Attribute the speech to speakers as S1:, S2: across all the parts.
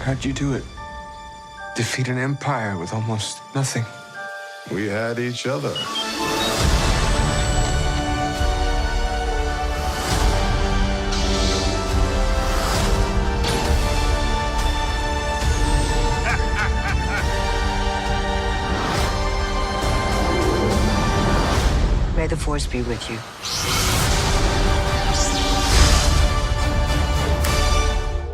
S1: How'd you do it? Defeat an empire with almost nothing.
S2: We had each other.
S3: May the Force be with you.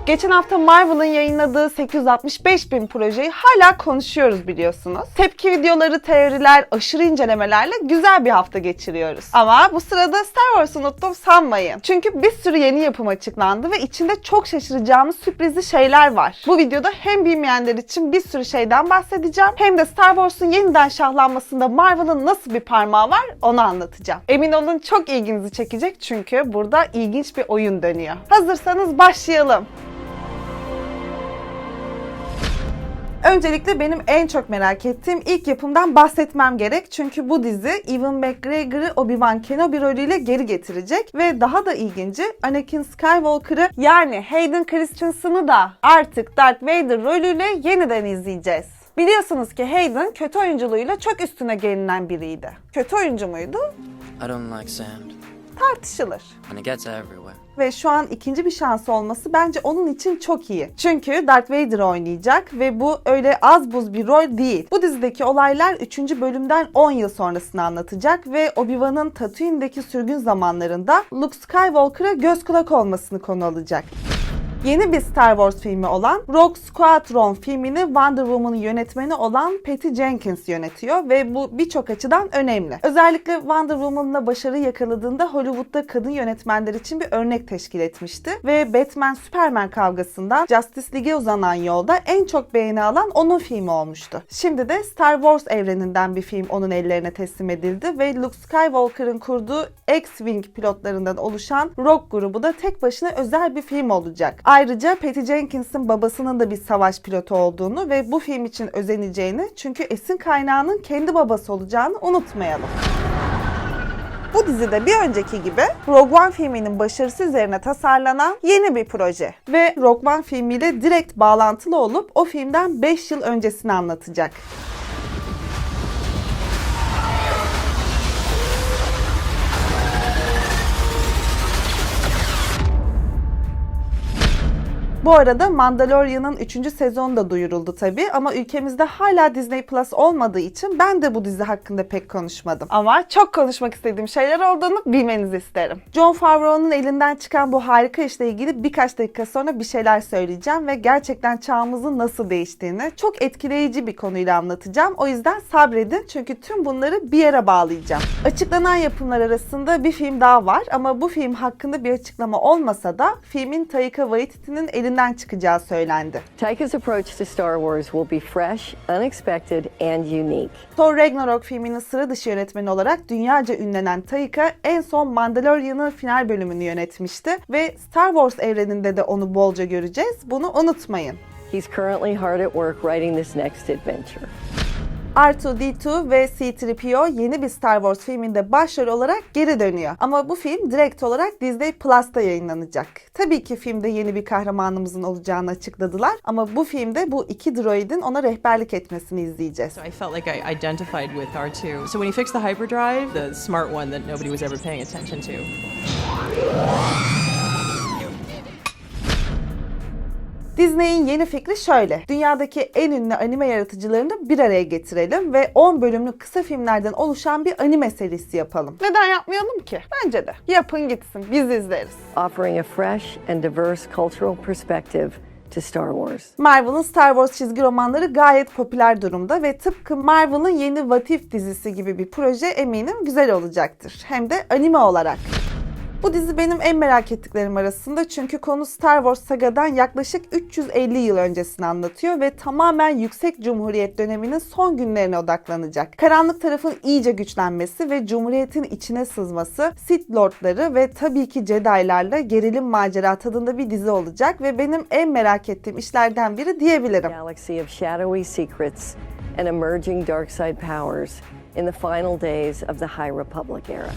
S4: Geçen hafta Marvel'ın yayınladığı 865 bin projeyi hala konuşuyoruz biliyorsunuz. Tepki videoları, teoriler, aşırı incelemelerle güzel bir hafta geçiriyoruz. Ama bu sırada Star Wars'u unuttum sanmayın. Çünkü bir sürü yeni yapım açıklandı ve içinde çok şaşıracağımız sürprizli şeyler var. Bu videoda hem bilmeyenler için bir sürü şeyden bahsedeceğim hem de Star Wars'un yeniden şahlanmasında Marvel'ın nasıl bir parmağı var onu anlatacağım. Emin olun çok ilginizi çekecek çünkü burada ilginç bir oyun dönüyor. Hazırsanız başlayalım. Öncelikle benim en çok merak ettiğim ilk yapımdan bahsetmem gerek. Çünkü bu dizi Ewan McGregor'ı Obi-Wan Kenobi rolüyle geri getirecek. Ve daha da ilginci Anakin Skywalker'ı yani Hayden Christensen'ı da artık Darth Vader rolüyle yeniden izleyeceğiz. Biliyorsunuz ki Hayden kötü oyunculuğuyla çok üstüne gelinen biriydi. Kötü oyuncu muydu?
S5: I don't like sand,
S4: Tartışılır.
S5: and it gets everywhere.
S4: ve şu an ikinci bir şansı olması bence onun için çok iyi. Çünkü Darth Vader oynayacak ve bu öyle az buz bir rol değil. Bu dizideki olaylar 3. bölümden 10 yıl sonrasını anlatacak ve Obi-Wan'ın Tatooine'deki sürgün zamanlarında Luke Skywalker'a göz kulak olmasını konu alacak. Yeni bir Star Wars filmi olan Rogue Squadron filmini Wonder Woman'ın yönetmeni olan Patty Jenkins yönetiyor ve bu birçok açıdan önemli. Özellikle Wonder Woman'la başarı yakaladığında Hollywood'da kadın yönetmenler için bir örnek teşkil etmişti ve Batman-Superman kavgasında Justice League'e uzanan yolda en çok beğeni alan onun filmi olmuştu. Şimdi de Star Wars evreninden bir film onun ellerine teslim edildi ve Luke Skywalker'ın kurduğu X-Wing pilotlarından oluşan Rogue grubu da tek başına özel bir film olacak. Ayrıca Patty Jenkins'in babasının da bir savaş pilotu olduğunu ve bu film için özeneceğini çünkü esin kaynağının kendi babası olacağını unutmayalım. Bu dizide bir önceki gibi Rogue One filminin başarısı üzerine tasarlanan yeni bir proje. Ve Rogue One filmiyle direkt bağlantılı olup o filmden 5 yıl öncesini anlatacak. Bu arada Mandalorian'ın 3. sezonu da duyuruldu tabii ama ülkemizde hala Disney Plus olmadığı için ben de bu dizi hakkında pek konuşmadım. Ama çok konuşmak istediğim şeyler olduğunu bilmenizi isterim. Jon Favreau'nun elinden çıkan bu harika işle ilgili birkaç dakika sonra bir şeyler söyleyeceğim ve gerçekten çağımızın nasıl değiştiğini çok etkileyici bir konuyla anlatacağım. O yüzden sabredin çünkü tüm bunları bir yere bağlayacağım. Açıklanan yapımlar arasında bir film daha var ama bu film hakkında bir açıklama olmasa da filmin Taika Waititi'nin elinden çıkacağı söylendi.
S6: Taika's approach to Star Wars will be fresh, unexpected, and unique.
S4: Thor Ragnarok filminin sıra dışı yönetmeni olarak dünyaca ünlenen Taika en son Mandalorian'ın final bölümünü yönetmişti ve Star Wars evreninde de onu bolca göreceğiz. Bunu unutmayın.
S6: He's currently hard at work writing this next adventure.
S4: R2-D2 ve C-3PO yeni bir Star Wars filminde başrol olarak geri dönüyor. Ama bu film direkt olarak Disney Plus'ta yayınlanacak. Tabii ki filmde yeni bir kahramanımızın olacağını açıkladılar ama bu filmde bu iki droidin ona rehberlik etmesini izleyeceğiz.
S7: So I felt like I identified with R2. So when he fixed the hyperdrive, the smart one that nobody was ever paying attention to,
S4: Disney'in yeni fikri şöyle. Dünyadaki en ünlü anime yaratıcılarını bir araya getirelim ve 10 bölümlük kısa filmlerden oluşan bir anime serisi yapalım. Neden yapmayalım ki? Bence de. Yapın gitsin. Biz izleriz.
S6: offering a fresh and diverse cultural perspective to Star Wars.
S4: Marvel'ın Star Wars çizgi romanları gayet popüler durumda ve tıpkı Marvel'ın yeni What If dizisi gibi bir proje eminim güzel olacaktır. Hem de anime olarak. Bu dizi benim en merak ettiklerim arasında çünkü konu Star Wars sagadan yaklaşık 350 yıl öncesini anlatıyor ve tamamen yüksek cumhuriyet döneminin son günlerine odaklanacak. Karanlık tarafın iyice güçlenmesi ve cumhuriyetin içine sızması, Sith Lordları ve tabii ki Jedi'larla gerilim macera tadında bir dizi olacak ve benim en merak ettiğim işlerden biri diyebilirim.
S6: Galaxy of shadowy secrets and emerging dark side powers in the final days of the High Republic era.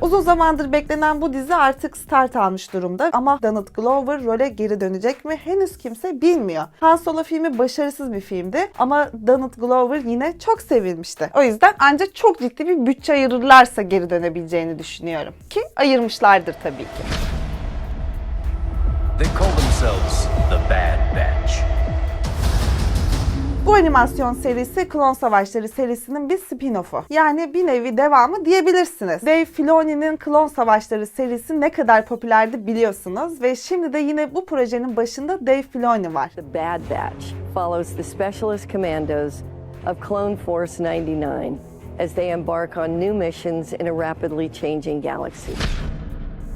S4: Uzun zamandır beklenen bu dizi artık start almış durumda ama Donald Glover role geri dönecek mi henüz kimse bilmiyor. Han Solo filmi başarısız bir filmdi ama Donald Glover yine çok sevilmişti. O yüzden ancak çok ciddi bir bütçe ayırırlarsa geri dönebileceğini düşünüyorum. Ki ayırmışlardır tabii ki.
S8: They call themselves the Bad Batch.
S4: Bu animasyon serisi Klon Savaşları serisinin bir spin-off'u. Yani bir nevi devamı diyebilirsiniz. Dave Filoni'nin Klon Savaşları serisi ne kadar popülerdi biliyorsunuz ve şimdi de yine bu projenin başında Dave Filoni var.
S6: The Bad Batch follows the Specialist Commandos of Clone Force 99 as they embark on new missions in a rapidly changing galaxy.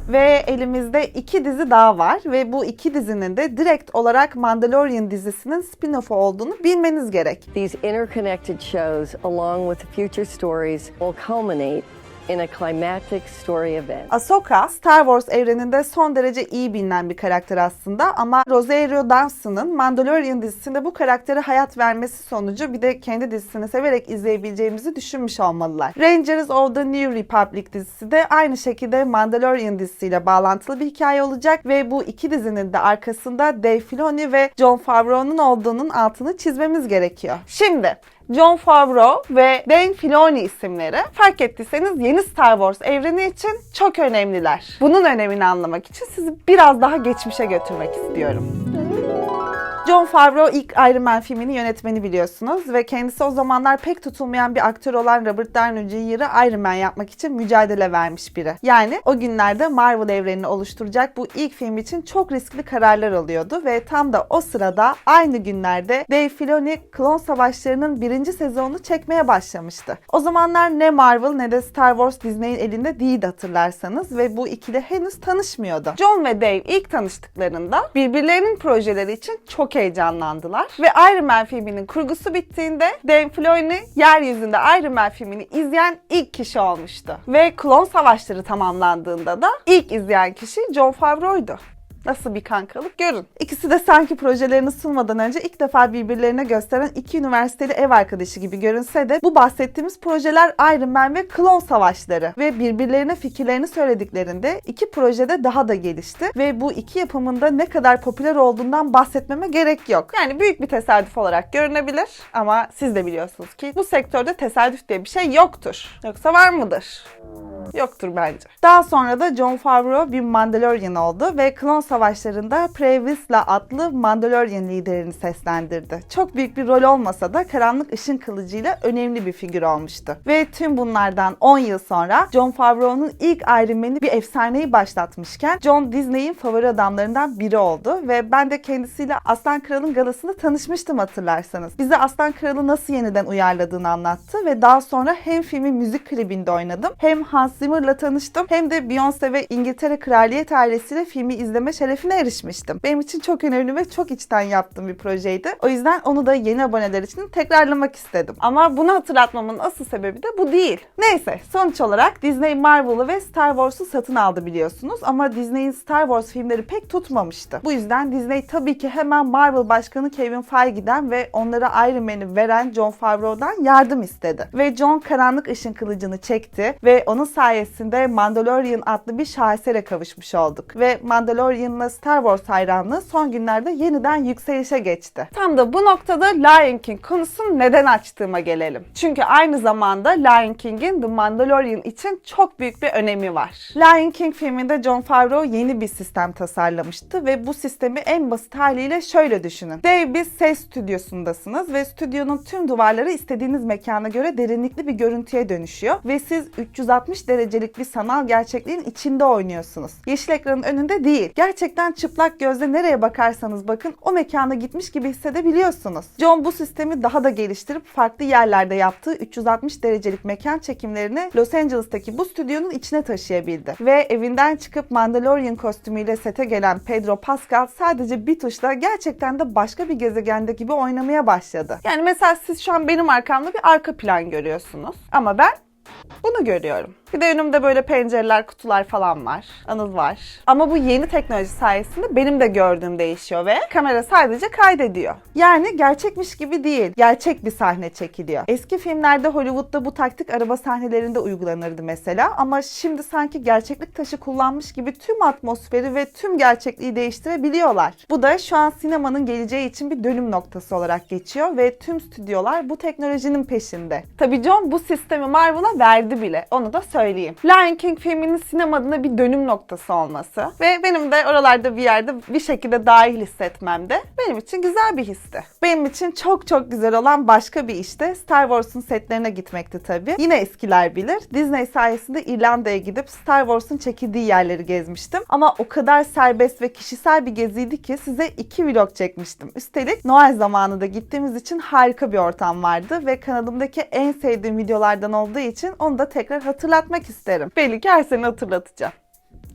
S4: Ve elimizde iki dizi daha var ve bu iki dizinin de direkt olarak Mandalorian dizisinin spin-off'u olduğunu bilmeniz gerek.
S6: These interconnected shows, along with the future stories, will culminate in a climactic story event.
S4: Ahsoka, Star Wars evreninde son derece iyi bilinen bir karakter aslında ama Rosario Dawson'ın Mandalorian dizisinde bu karaktere hayat vermesi sonucu bir de kendi dizisini severek izleyebileceğimizi düşünmüş olmalılar. Rangers of the New Republic dizisi de aynı şekilde Mandalorian dizisiyle bağlantılı bir hikaye olacak ve bu iki dizinin de arkasında Dave Filoni ve Jon Favreau'nun olduğunun altını çizmemiz gerekiyor. Şimdi Jon Favreau ve Dave Filoni isimleri fark ettiyseniz yeni Star Wars evreni için çok önemliler. Bunun önemini anlamak için sizi biraz daha geçmişe götürmek istiyorum. Jon Favreau ilk Iron Man filmini yönetmeni biliyorsunuz ve kendisi o zamanlar pek tutulmayan bir aktör olan Robert Downey Jr.'ı Iron Man yapmak için mücadele vermiş biri. Yani o günlerde Marvel evrenini oluşturacak bu ilk film için çok riskli kararlar alıyordu ve tam da o sırada aynı günlerde Dave Filoni Klon Savaşları'nın birinci sezonunu çekmeye başlamıştı. O zamanlar ne Marvel ne de Star Wars Disney'in elinde değildi hatırlarsanız ve bu ikili henüz tanışmıyordu. John ve Dave ilk tanıştıklarında birbirlerinin projeleri için çok heyecanlandılar ve Iron Man filminin kurgusu bittiğinde Dave Filoni yeryüzünde Iron Man filmini izleyen ilk kişi olmuştu. Ve Klon Savaşları tamamlandığında da ilk izleyen kişi Jon Favreau'ydu. Nasıl bir kankalık görün. İkisi de sanki projelerini sunmadan önce ilk defa birbirlerine gösteren iki üniversiteli ev arkadaşı gibi görünse de bu bahsettiğimiz projeler Iron Man ve Klon Savaşları ve birbirlerine fikirlerini söylediklerinde iki projede daha da gelişti ve bu iki yapımında ne kadar popüler olduğundan bahsetmeme gerek yok. Yani büyük bir tesadüf olarak görünebilir ama siz de biliyorsunuz ki bu sektörde tesadüf diye bir şey yoktur. Yoksa var mıdır? Yoktur bence. Daha sonra da Jon Favreau bir Mandalorian oldu ve Klon Savaşları'nda Pre Vizsla adlı Mandalorian liderini seslendirdi. Çok büyük bir rol olmasa da karanlık ışın kılıcıyla önemli bir figür olmuştu. Ve tüm bunlardan 10 yıl sonra Jon Favreau'nun ilk Iron Man'i bir efsaneyi başlatmışken John Disney'in favori adamlarından biri oldu ve ben de kendisiyle Aslan Kral'ın galasında tanışmıştım hatırlarsanız. Bize Aslan Kral'ı nasıl yeniden uyarladığını anlattı ve daha sonra hem filmin müzik klibinde oynadım hem Hans Zimmer'la tanıştım hem de Beyoncé ve İngiltere Kraliyet ailesiyle filmi izleme şerefine erişmiştim. Benim için çok önemli ve çok içten yaptığım bir projeydi. O yüzden onu da yeni aboneler için tekrarlamak istedim. Ama bunu hatırlatmamın asıl sebebi de bu değil. Neyse sonuç olarak Disney Marvel'ı ve Star Wars'u satın aldı biliyorsunuz ama Disney'in Star Wars filmleri pek tutmamıştı. Bu yüzden Disney tabii ki hemen Marvel başkanı Kevin Feige'den ve onlara Iron Man'i veren Jon Favreau'dan yardım istedi. Ve Jon karanlık ışın kılıcını çekti ve onun sayesinde Mandalorian adlı bir şahesere kavuşmuş olduk. Ve Mandalorian'la Star Wars hayranlığı son günlerde yeniden yükselişe geçti. Tam da bu noktada Lion King konusunu neden açtığıma gelelim. Çünkü aynı zamanda Lion King'in The Mandalorian için çok büyük bir önemi var. Lion King filminde Jon Favreau yeni bir sistem tasarlamıştı ve bu sistemi en basit haliyle şöyle düşünün. Dev bir ses stüdyosundasınız ve stüdyonun tüm duvarları istediğiniz mekana göre derinlikli bir görüntüye dönüşüyor ve siz 360 derecelik bir sanal gerçekliğin içinde oynuyorsunuz. Yeşil ekranın önünde değil. Gerçekten çıplak gözle nereye bakarsanız bakın o mekana gitmiş gibi hissedebiliyorsunuz. John bu sistemi daha da geliştirip farklı yerlerde yaptığı 360 derecelik mekan çekimlerini Los Angeles'taki bu stüdyonun içine taşıyabildi. Ve evinden çıkıp Mandalorian kostümüyle sete gelen Pedro Pascal sadece bir tuşla gerçekten de başka bir gezegende gibi oynamaya başladı. Yani mesela siz şu an benim arkamda bir arka plan görüyorsunuz. Ama ben Bunu görüyorum. Bir de önümde böyle pencereler, kutular falan var. Anıl var. Ama bu yeni teknoloji sayesinde benim de gördüğüm değişiyor ve kamera sadece kaydediyor. Yani gerçekmiş gibi değil. Gerçek bir sahne çekiliyor. Eski filmlerde Hollywood'da bu taktik araba sahnelerinde uygulanırdı mesela ama şimdi sanki gerçeklik taşı kullanmış gibi tüm atmosferi ve tüm gerçekliği değiştirebiliyorlar. Bu da şu an sinemanın geleceği için bir dönüm noktası olarak geçiyor ve tüm stüdyolar bu teknolojinin peşinde. Tabii John bu sistemi Marvel'a verdi bile. Onu da söyleyeyim. Lion King filminin sinemadına bir dönüm noktası olması ve benim de oralarda bir yerde bir şekilde dahil hissetmem de benim için güzel bir histi. Benim için çok çok güzel olan başka bir işte Star Wars'un setlerine gitmekti tabii. Yine eskiler bilir. Disney sayesinde İrlanda'ya gidip Star Wars'un çekildiği yerleri gezmiştim. Ama o kadar serbest ve kişisel bir geziydi ki size iki vlog çekmiştim. Üstelik Noel zamanı da gittiğimiz için harika bir ortam vardı ve kanalımdaki en sevdiğim videolardan olduğu için onu da tekrar hatırlatmak isterim. Belli ki her sene hatırlatacağım.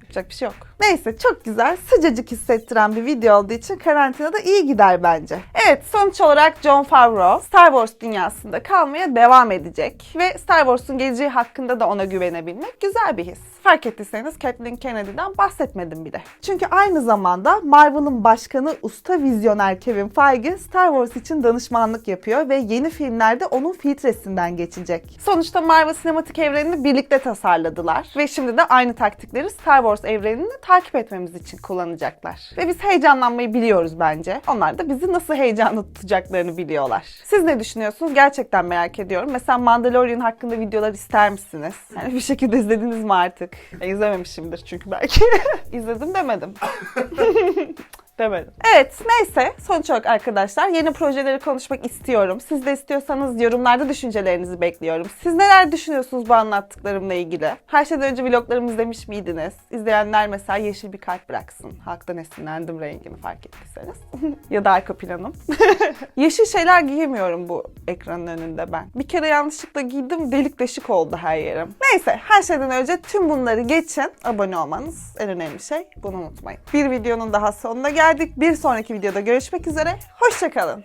S4: Yapacak bir şey yok. Neyse çok güzel, sıcacık hissettiren bir video olduğu için karantinada iyi gider bence. Evet sonuç olarak John Favreau Star Wars dünyasında kalmaya devam edecek. Ve Star Wars'un geleceği hakkında da ona güvenebilmek güzel bir his. Fark ettiyseniz Kathleen Kennedy'den bahsetmedim bile. Çünkü aynı zamanda Marvel'ın başkanı usta vizyoner Kevin Feige Star Wars için danışmanlık yapıyor ve yeni filmlerde onun filtresinden geçecek. Sonuçta Marvel sinematik evrenini birlikte tasarladılar ve şimdi de aynı taktikleri Star Wars evrenini takip etmemiz için kullanacaklar. Ve biz heyecanlanmayı biliyoruz bence. Onlar da bizi nasıl heyecanlı tutacaklarını biliyorlar. Siz ne düşünüyorsunuz? Gerçekten merak ediyorum. Mesela Mandalorian hakkında videolar ister misiniz? Yani bir şekilde izlediniz mi artık? E, izlememişimdir çünkü belki. İzledim demedim. demedim. Evet neyse sonuç olarak arkadaşlar yeni projeleri konuşmak istiyorum. Siz de istiyorsanız yorumlarda düşüncelerinizi bekliyorum. Siz neler düşünüyorsunuz bu anlattıklarımla ilgili? Her şeyden önce vloglarımı izlemiş miydiniz? İzleyenler mesela yeşil bir kalp bıraksın. Halktan esinlendim rengini fark ettiyseniz. ya da arka planım. yeşil şeyler giyemiyorum bu ekranın önünde ben. Bir kere yanlışlıkla giydim delik deşik oldu her yerim. Neyse her şeyden önce tüm bunları geçin. Abone olmanız en önemli şey. Bunu unutmayın. Bir videonun daha sonuna geldik. Bir sonraki videoda görüşmek üzere. Hoşçakalın.